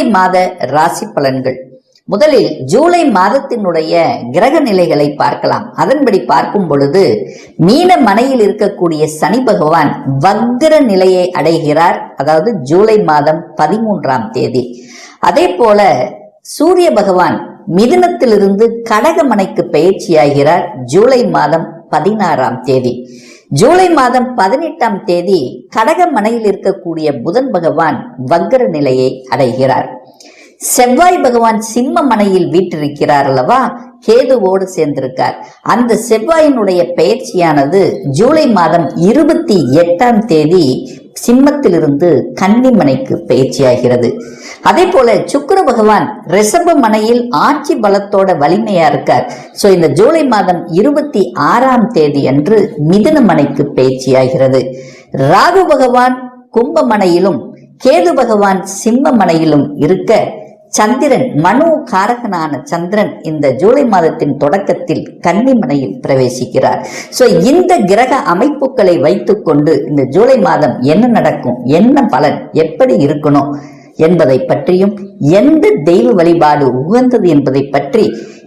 ஜூலை மாத ராசி பலன்கள். முதலில் ஜூலை மாதத்தினுடைய கிரக நிலைகளை பார்க்கலாம். அதன்படி பார்க்கும் பொழுது மீன மனையில் இருக்கக்கூடிய சனி பகவான் வக்ர நிலையை அடைகிறார். அதாவது ஜூலை மாதம் பதிமூன்றாம் தேதி. அதே போல சூரிய பகவான் மிதுனத்திலிருந்து கடகமனைக்கு பயிற்சியாகிறார் ஜூலை மாதம் பதினாறாம் தேதி. ஜூலை மாதம் பதினெட்டாம் தேதி கடக மனையில் இருக்கக்கூடிய புதன் பகவான் வக்கர நிலையை அடைகிறார். செவ்வாய் பகவான் சிம்ம மனையில் வீற்றிருக்கிறார் அல்லவா? கேதுவோடு சேர்ந்திருக்கார். அந்த செவ்வாயினுடைய பெயர்ச்சியானது ஜூலை மாதம் இருபத்தி எட்டாம் தேதி சிம்மத்திலிருந்து கன்னிமனைக்கு பயிற்சியாகிறது. அதே போல சுக்கர பகவான் ரிஷப மனையில் ஆட்சி பலத்தோட வலிமையா இருக்கார். சோ இந்த ஜூலை மாதம் இருபத்தி ஆறாம் தேதி அன்று மிதுன மனைக்கு பயிற்சியாகிறது. ராகு பகவான் கும்பமனையிலும் கேது பகவான் சிம்ம மனையிலும் இருக்க சந்திரன் மனு காரகனான சந்திரன் இந்த ஜூலை மாதத்தின் தொடக்கத்தில் கன்னிமனையில் பிரவேசிக்கிறார். ஸோ இந்த கிரக அமைப்புகளை வைத்துக்கொண்டு இந்த ஜூலை மாதம் என்ன நடக்கும் என்ன பலன் எப்படி இருக்கணும் என்பதை பற்றியும் எந்த தெய்வ வழிபாடு உகந்தது என்பதை பற்றி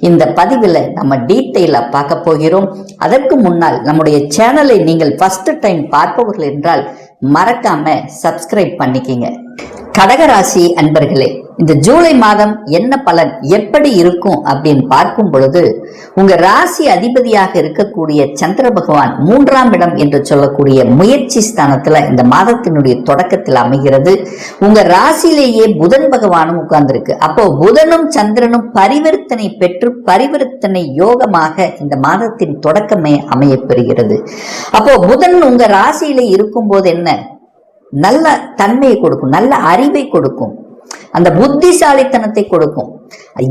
இந்த பதிவில் நம்ம டீட்டெயிலாக பார்க்க போகிறோம். அதற்கு முன்னால் நம்முடைய சேனலை நீங்கள் ஃபஸ்ட்டு டைம் பார்ப்பவர்கள் என்றால் மறக்காம சப்ஸ்கிரைப் பண்ணிக்கிங்க. கடகராசி அன்பர்களே இந்த ஜூலை மாதம் என்ன பலன் எப்படி இருக்கும் அப்படின்னு பார்க்கும் பொழுது உங்க ராசி அதிபதியாக இருக்கக்கூடிய சந்திர பகவான் மூன்றாம் இடம் என்று சொல்லக்கூடிய முயற்சி ஸ்தானத்துல இந்த மாதத்தினுடைய தொடக்கத்தில் அமைகிறது. உங்க ராசியிலேயே புதன் பகவானும் உட்கார்ந்திருக்கு. அப்போ புதனும் சந்திரனும் பரிவர்த்தனை பெற்று பரிவர்த்தனை யோகமாக இந்த மாதத்தின் தொடக்கமே அமையப்பெறுகிறது அப்போ புதன் உங்க ராசியில இருக்கும்போது என்ன? நல்ல தன்மையை கொடுக்கும் நல்ல அறிவை கொடுக்கும் அந்த புத்திசாலித்தனத்தை கொடுக்கும்.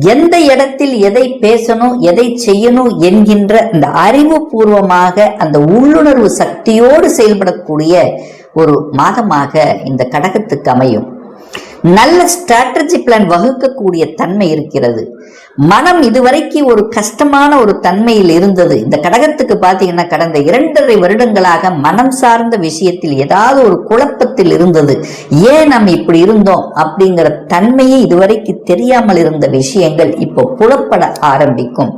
எந்த இடத்தில் எதை பேசணும் எதை செய்யணும் என்கின்ற அந்த அறிவுபூர்வமாக அந்த உள்ளுணர்வு சக்தியோடு செயல்படக்கூடிய ஒரு மாதமாக இந்த கடகத்துக்கு அமையும். நல்ல ஸ்ட்ராட்டஜி பிளான் வகுக்கக்கூடிய தன்மை இருக்கிறது. மனம் இதுவரைக்கு ஒரு கஷ்டமான ஒரு தன்மையில் இருந்தது. இந்த கடகத்துக்கு பார்த்தீங்கன்னா கடந்த இரண்டரை வருடங்களாக மனம் சார்ந்த விஷயத்தில் ஏதாவது ஒரு குழப்பத்தில் இருந்தது. ஏன் நம்ம இப்படி இருந்தோம் அப்படிங்கிற தன்மையே இதுவரைக்கு தெரியாமல் இருந்த விஷயங்கள் இப்போ புலப்பட ஆரம்பிக்கும்.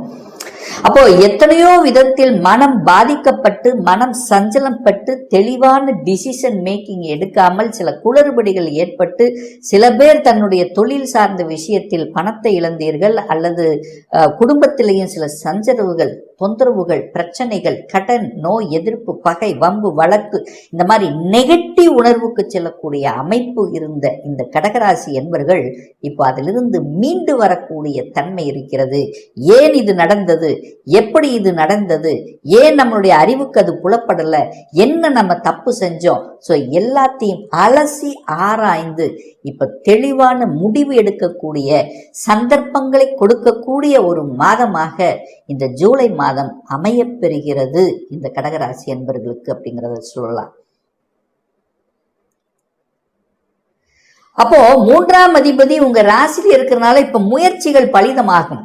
அப்போ எத்தனையோ விதத்தில் மனம் பாதிக்கப்பட்டு மனம் சஞ்சலப்பட்டு தெளிவான டிசிஷன் மேக்கிங் எடுக்காமல் சில குளறுபடிகள் ஏற்பட்டு சில பேர் தன்னுடைய தொழில் சார்ந்த விஷயத்தில் பணத்தை இழந்தீர்கள் அல்லது குடும்பத்திலேயும் சில சஞ்சரவுகள் தொந்தரவுகள் பிரச்சனைகள் கடன் நோய் எதிர்ப்பு பகை வம்பு வழக்கு இந்த மாதிரி நெகட்டிவ் உணர்வுக்கு செல்லக்கூடிய அமைப்பு இருந்த இந்த கடகராசி என்பர்கள் இப்போ அதிலிருந்து மீண்டு வரக்கூடிய தன்மை இருக்கிறது. ஏன் இது நடந்தது? எப்படி இது நடந்தது? ஏன் நம்மளுடைய அறிவுக்கு அது புலப்படல? என்ன நம்ம தப்பு செஞ்சோம்? ஸோ எல்லாத்தையும் அலசி ஆராய்ந்து இப்போ தெளிவான முடிவு எடுக்கக்கூடிய சந்தர்ப்பங்களை கொடுக்கக்கூடிய ஒரு மாதமாக இந்த ஜூலை மாதம் அமையப்பெறுகிறது இந்த கடகராசி அன்பர்களுக்கு அப்படிங்கிறத சொல்லலாம். அப்போ மூன்றாம் அதிபதி உங்க ராசியில் இருக்கிறனால இப்ப முயற்சிகள் பலிதமாகும்.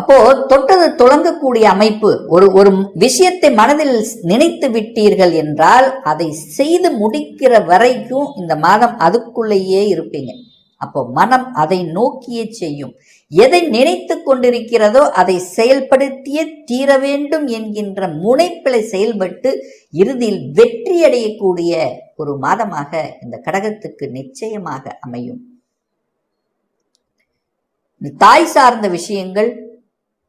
அப்போ தொட்டது தொடங்கக்கூடிய அமைப்பு ஒரு ஒரு விஷயத்தை மனதில் நினைத்து விட்டீர்கள் என்றால் அதை செய்து முடிக்கிற வரைக்கும் இந்த மாதம் அதுக்குள்ளேயே இருப்பீங்க. அப்போ மனம் அதை நோக்கியே செய்யும். எதை நினைத்து கொண்டிருக்கிறதோ அதை செயல்படுத்தியே தீர வேண்டும் என்கின்ற முனைப்பிலை செயல்பட்டு இறுதியில் வெற்றி அடையக்கூடிய ஒரு மாதமாக இந்த கடகத்துக்கு நிச்சயமாக அமையும். இந்த தாய் சார்ந்த விஷயங்கள்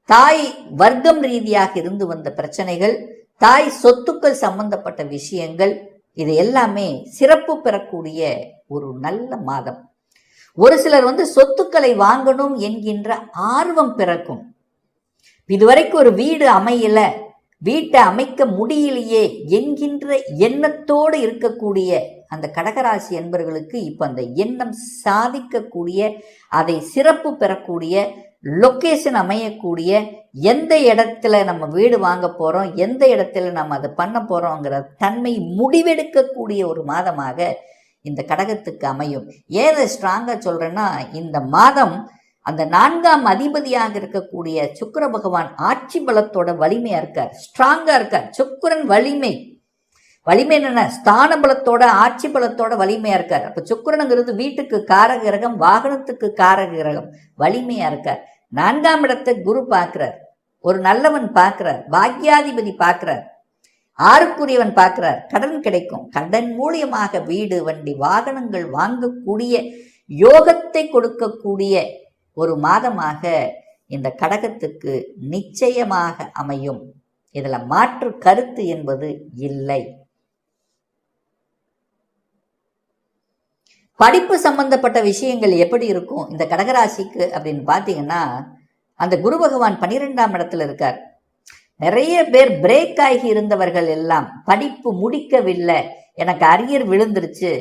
தாய் வர்க்கம் ரீதியாக இருந்து வந்த பிரச்சனைகள் தாய் சொத்துக்கள் சம்பந்தப்பட்ட விஷயங்கள் இது எல்லாமே சிறப்பு பெறக்கூடிய ஒரு நல்ல மாதம். ஒரு சிலர் வந்து சொத்துக்களை வாங்கணும் என்கின்ற ஆர்வம் பிறக்கும். இதுவரைக்கும் ஒரு வீடு அமையல வீட்டை அமைக்க முடியலையே என்கின்ற எண்ணத்தோடு இருக்கக்கூடிய அந்த கடகராசி என்பவர்களுக்கு இப்போ அந்த எண்ணம் சாதிக்கக்கூடிய அதை சிறப்பு பெறக்கூடிய லொக்கேஷன் அமையக்கூடிய எந்த இடத்துல நம்ம வீடு வாங்க போகிறோம் எந்த இடத்துல நம்ம அதை பண்ண போகிறோங்கிற தன்மை முடிவெடுக்கக்கூடிய ஒரு மாதமாக இந்த கடகத்துக்கு அமையும். ஏதை ஸ்ட்ராங்காக சொல்கிறேன்னா இந்த மாதம் அந்த நான்காம் அதிபதியாக இருக்கக்கூடிய சுக்கிர பகவான் ஆட்சி பலத்தோட வலிமையாக இருக்கார். ஸ்ட்ராங்காக இருக்கார். சுக்கிரன் வலிமை. வலிமை என்னென்ன ஸ்தான பலத்தோட ஆட்சி பலத்தோட வலிமையாக இருக்கார். அப்போ சுக்கிரனுங்கிறது வீட்டுக்கு காரக கிரகம் வாகனத்துக்கு காரக கிரகம் வலிமையாக இருக்கார். நான்காம் இடத்தை குரு பார்க்குறார். ஒரு நல்லவன் பார்க்குறார். பாக்யாதிபதி பார்க்குறார். ஆறுக்குரியவன் பார்க்கிறார் கடன் கிடைக்கும். கடன் மூலியமாக வீடு வண்டி வாகனங்கள் வாங்கக்கூடிய யோகத்தை கொடுக்கக்கூடிய ஒரு மாதமாக இந்த கடகத்துக்கு நிச்சயமாக அமையும். இதில் மாற்று கருத்து என்பது இல்லை. படிப்பு சம்பந்தப்பட்ட விஷயங்கள் எப்படி இருக்கும்? இந்த கடகராசிக்கு அப்படின்னு பார்த்தீங்கன்னா அந்த குரு பகவான் பன்னிரெண்டாம் இடத்துல இருக்கார். நிறைய பேர் பிரேக் ஆகி இருந்தவர்கள் எல்லாம் படிப்பு முடிக்கவில்லை. எனக்கு அரியர் விழுந்துருச்சு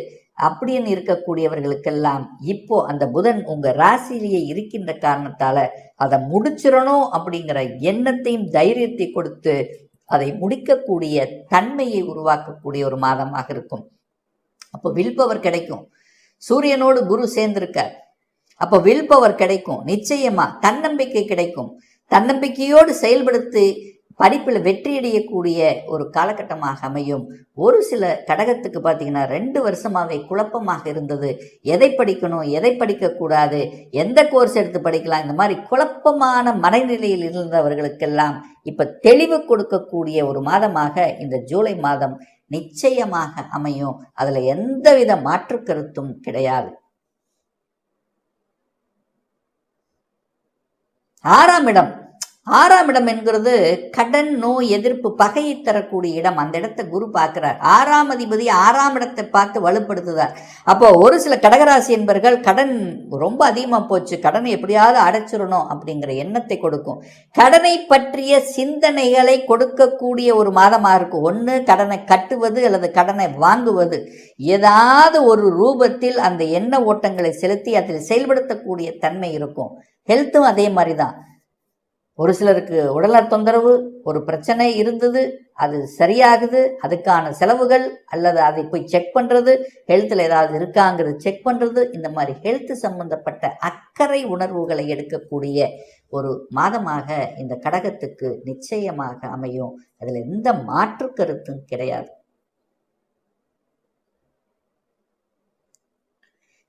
அப்படின்னு இருக்கக்கூடியவர்களுக்கெல்லாம் இப்போ அந்த புதன் உங்க ராசியிலேயே இருக்கின்ற காரணத்தால அதை முடிச்சிடணும் அப்படிங்கிற எண்ணத்தையும் தைரியத்தை கொடுத்து அதை முடிக்கக்கூடிய தன்மையை உருவாக்கக்கூடிய ஒரு மாதமாக இருக்கும். அப்போ வில் பவர் கிடைக்கும். சூரியனோடு குரு சேர்ந்திருக்கார். அப்போ வில் பவர் கிடைக்கும். நிச்சயமா தன்னம்பிக்கை கிடைக்கும். தன்னம்பிக்கையோடு செயல்படுத்தி படிப்பில் வெற்றியடையக்கூடிய ஒரு காலகட்டமாக அமையும். ஒரு சில கடகத்துக்கு பார்த்தீங்கன்னா ரெண்டு வருஷமாகவே குழப்பமாக இருந்தது. எதை படிக்கணும் எதை படிக்கக்கூடாது எந்த கோர்ஸ் எடுத்து படிக்கலாம் இந்த மாதிரி குழப்பமான மனநிலையில் இருந்தவர்களுக்கெல்லாம் இப்போ தெளிவு கொடுக்கக்கூடிய ஒரு மாதமாக இந்த ஜூலை மாதம் நிச்சயமாக அமையும். அதில் எந்தவித மாற்று கருத்தும் கிடையாது. ஆறாம் இடம். ஆறாம் இடம் என்கிறது கடன் நோய் எதிர்ப்பு பகையை தரக்கூடிய இடம். அந்த இடத்தை குரு பார்க்கிறார். ஆறாம் அதிபதி ஆறாம் இடத்தை பார்த்து வலுப்படுத்துதார் அப்போ ஒரு சில கடகராசி என்பர்கள் கடன் ரொம்ப அதிகமாக போச்சு. கடனை எப்படியாவது அடைச்சிடணும் அப்படிங்கிற எண்ணத்தை கொடுக்கும். கடனை பற்றிய சிந்தனைகளை கொடுக்கக்கூடிய ஒரு மாதமாக இருக்கும். ஒன்று கடனை கட்டுவது அல்லது கடனை வாங்குவது. ஏதாவது ஒரு ரூபத்தில் அந்த எண்ண ஓட்டங்களை செலுத்தி அதில் செயல்படுத்தக்கூடிய தன்மை இருக்கும். ஹெல்த்தும் அதே மாதிரி தான் ஒரு சிலருக்கு உடல்நல தொந்தரவு ஒரு பிரச்சனை இருந்தது அது சரியாகுது அதுக்கான செலவுகள் அல்லது அதை போய் செக் பண்ணுறது ஹெல்த்தில் ஏதாவது இருக்காங்கிறது செக் பண்ணுறது இந்த மாதிரி ஹெல்த் சம்பந்தப்பட்ட அக்கறை உணர்வுகளை எடுக்கக்கூடிய ஒரு மாதமாக இந்த கடகத்துக்கு நிச்சயமாக அமையும். அதில் எந்த மாற்று கருத்தும் கிடையாது.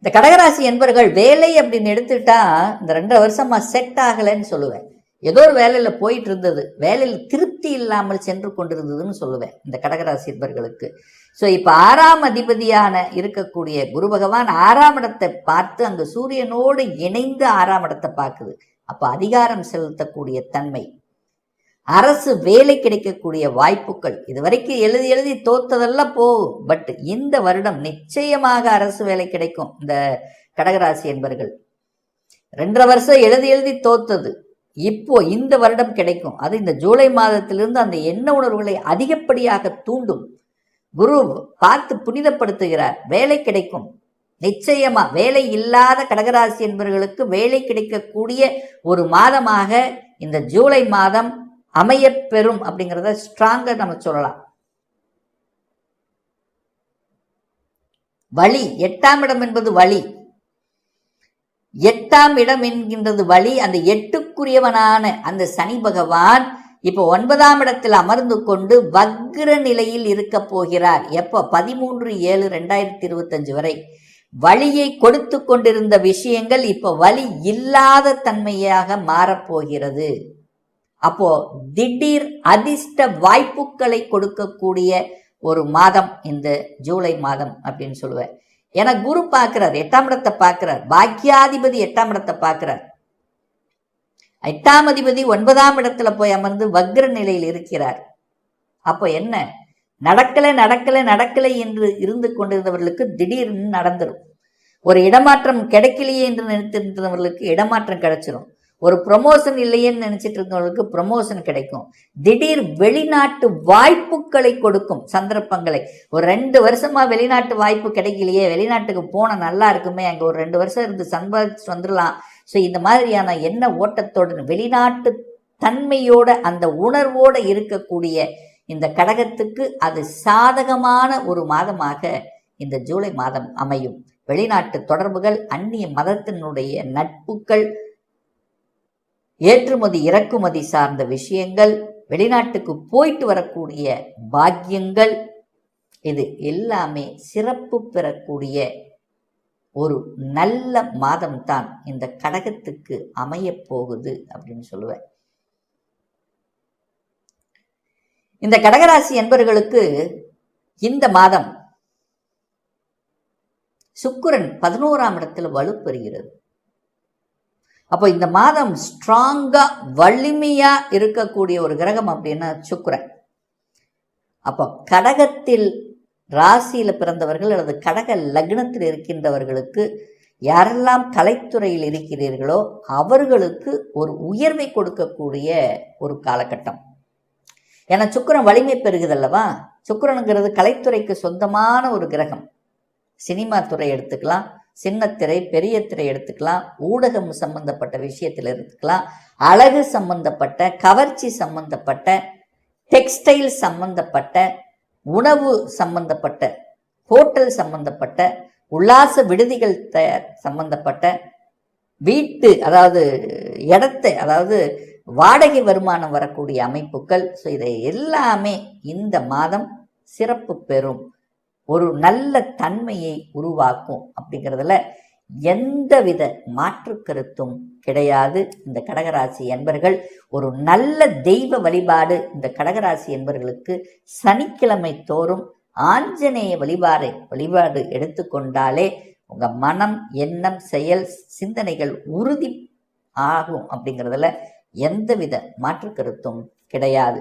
இந்த கடகராசி என்பவர்கள் வேலை அப்படின்னு எடுத்துட்டா இந்த ரெண்டரை வருஷமா செட் ஆகலைன்னு சொல்லுவேன். ஏதோ ஒரு வேலையில் போயிட்டு இருந்தது வேலையில் திருப்தி இல்லாமல் சென்று கொண்டிருந்ததுன்னு சொல்லுவேன் இந்த கடகராசி என்பர்களுக்கு ஸோ இப்போ ஆறாம் அதிபதியான இருக்கக்கூடிய குரு பகவான் ஆறாம் இடத்தை பார்த்து அங்கே சூரியனோடு இணைந்து ஆறாம் இடத்தை பார்க்குது. அப்போ அதிகாரம் செலுத்தக்கூடிய தன்மை. அரசு வேலை கிடைக்கக்கூடிய வாய்ப்புகள். இது வரைக்கும் எழுதி எழுதி தோத்ததெல்லாம் போகும். பட் இந்த வருடம் நிச்சயமாக அரசு வேலை கிடைக்கும் இந்த கடகராசி என்பர்கள் ரெண்டரை வருஷம் எழுதி எழுதி தோத்தது. இப்போ இந்த வருடம் கிடைக்கும். அது இந்த ஜூலை மாதத்திலிருந்து அந்த எண்ண உணர்வுகளை அதிகப்படியாக தூண்டும். குரு பார்த்து புனிதப்படுத்துகிறார் வேலை கிடைக்கும். நிச்சயமா வேலை இல்லாத கடகராசி என்பவர்களுக்கு வேலை கிடைக்கக்கூடிய ஒரு மாதமாக இந்த ஜூலை மாதம் அமையப்பெறும் அப்படிங்கிறத ஸ்ட்ராங்கா நம்ம சொல்லலாம். வழி எட்டாம் இடம் என்பது வழி எட்டாம் இடம் என்கின்றது வழி அந்த எட்டு எட்டுக்குரியவனான அந்த சனி பகவான் இப்போ ஒன்பதாம் இடத்தில் அமர்ந்து கொண்டு வக்ர நிலையில் இருக்க போகிறார். எப்போ? பதிமூன்று ஏழு ரெண்டாயிரத்தி இருபத்தஞ்சு வரை. வழியை கொடுத்து கொண்டிருந்த விஷயங்கள் இப்போ வழி இல்லாத தன்மையாக மாறப்போகிறது அப்போ திடீர் அதிர்ஷ்ட வாய்ப்புகளை கொடுக்கக்கூடிய ஒரு மாதம் இந்த ஜூலை மாதம் அப்படின்னு சொல்லுவேன். ஏன்னா குரு பார்க்கிறார் எட்டாம் இடத்தை பார்க்கிறார் பாக்கியாதிபதி எட்டாம் இடத்தை பார்க்கிறார். எட்டாம் அதிபதி ஒன்பதாம் இடத்துல போய் அமர்ந்து வக்ர நிலையில் இருக்கிறார். அப்போ என்ன? நடக்கலை நடக்கலை நடக்கலை என்று இருந்து கொண்டிருந்தவர்களுக்கு திடீர்னு நடந்துடும் ஒரு இடமாற்றம் கிடைக்கலையே என்று நினைத்திருந்தவர்களுக்கு இடமாற்றம் கிடைச்சிரும். ஒரு ப்ரொமோஷன் இல்லையேன்னு நினைச்சிட்டு இருக்கவங்களுக்கு ப்ரொமோஷன் கிடைக்கும். திடீர் வெளிநாட்டு வாய்ப்புகளை கொடுக்கும் சந்தர்ப்பங்களை. ஒரு ரெண்டு வருஷமா வெளிநாட்டு வாய்ப்பு கிடைக்கலையே வெளிநாட்டுக்கு போன நல்லா இருக்குமே அங்கே ஒரு ரெண்டு வருஷம் இருந்து சம்பாதிச்சு வந்துடலாம் ஸோ இந்த மாதிரியான என்ன ஓட்டத்தோட வெளிநாட்டு தன்மையோட அந்த உணர்வோடு இருக்கக்கூடிய இந்த கடகத்துக்கு அது சாதகமான ஒரு மாதமாக இந்த ஜூலை மாதம் அமையும். வெளிநாட்டு தொடர்புகள் அந்நிய மதத்தினுடைய நட்புகள் ஏற்றுமதி இறக்குமதி சார்ந்த விஷயங்கள் வெளிநாட்டுக்கு போயிட்டு வரக்கூடிய பாக்கியங்கள் இது எல்லாமே சிறப்பு பெறக்கூடிய ஒரு நல்ல மாதம்தான் இந்த கடகத்துக்கு அமையப் போகுது அப்படின்னு சொல்லுவேன். இந்த கடகராசி என்பவர்களுக்கு இந்த மாதம் சுக்குரன் பதினோராம் இடத்துல வலுப்பெறுகிறது. அப்போ இந்த மாதம் ஸ்ட்ராங்கா வலிமையா இருக்கக்கூடிய ஒரு கிரகம் அப்படின்னா சுக்குரன். அப்போ கடகத்தில் ராசியில் பிறந்தவர்கள் அல்லது கடக லக்னத்தில் இருக்கின்றவர்களுக்கு யாரெல்லாம் கலைத்துறையில் இருக்கிறீர்களோ அவர்களுக்கு ஒரு உயர்வை கொடுக்கக்கூடிய ஒரு காலகட்டம். ஏன்னா சுக்கிரன் வலிமை பெறுகுதல்லவா சுக்கிரனுங்கிறது கலைத்துறைக்கு சொந்தமான ஒரு கிரகம். சினிமா துறை எடுத்துக்கலாம் சின்னத்திரை பெரிய திரை எடுத்துக்கலாம் ஊடகம் சம்பந்தப்பட்ட விஷயத்தில் எடுத்துக்கலாம் அழகு சம்பந்தப்பட்ட கவர்ச்சி சம்பந்தப்பட்ட டெக்ஸ்டைல் சம்பந்தப்பட்ட உணவு சம்பந்தப்பட்ட ஹோட்டல் சம்பந்தப்பட்ட உல்லாச விடுதிகள் த சம்பந்தப்பட்ட வீட்டு அதாவது இடத்தை அதாவது வாடகை வருமானம் வரக்கூடிய அமைப்புகள். ஸோ இதை எல்லாமே இந்த மாதம் சிறப்பு பெறும். ஒரு நல்ல தன்மையை உருவாக்கும் அப்படிங்கிறதுல எந்தவித மாற்று கருத்தும் கிடையாது. இந்த கடகராசி என்பர்கள் ஒரு நல்ல தெய்வ வழிபாடு. இந்த கடகராசி என்பர்களுக்கு சனிக்கிழமை தோறும் ஆஞ்சநேய வழிபாடு வழிபாடு எடுத்துக்கொண்டாலே உங்க மனம் எண்ணம் செயல் சிந்தனைகள் உறுதி ஆகும் அப்படிங்கிறதுல எந்தவித மாற்று கருத்தும் கிடையாது.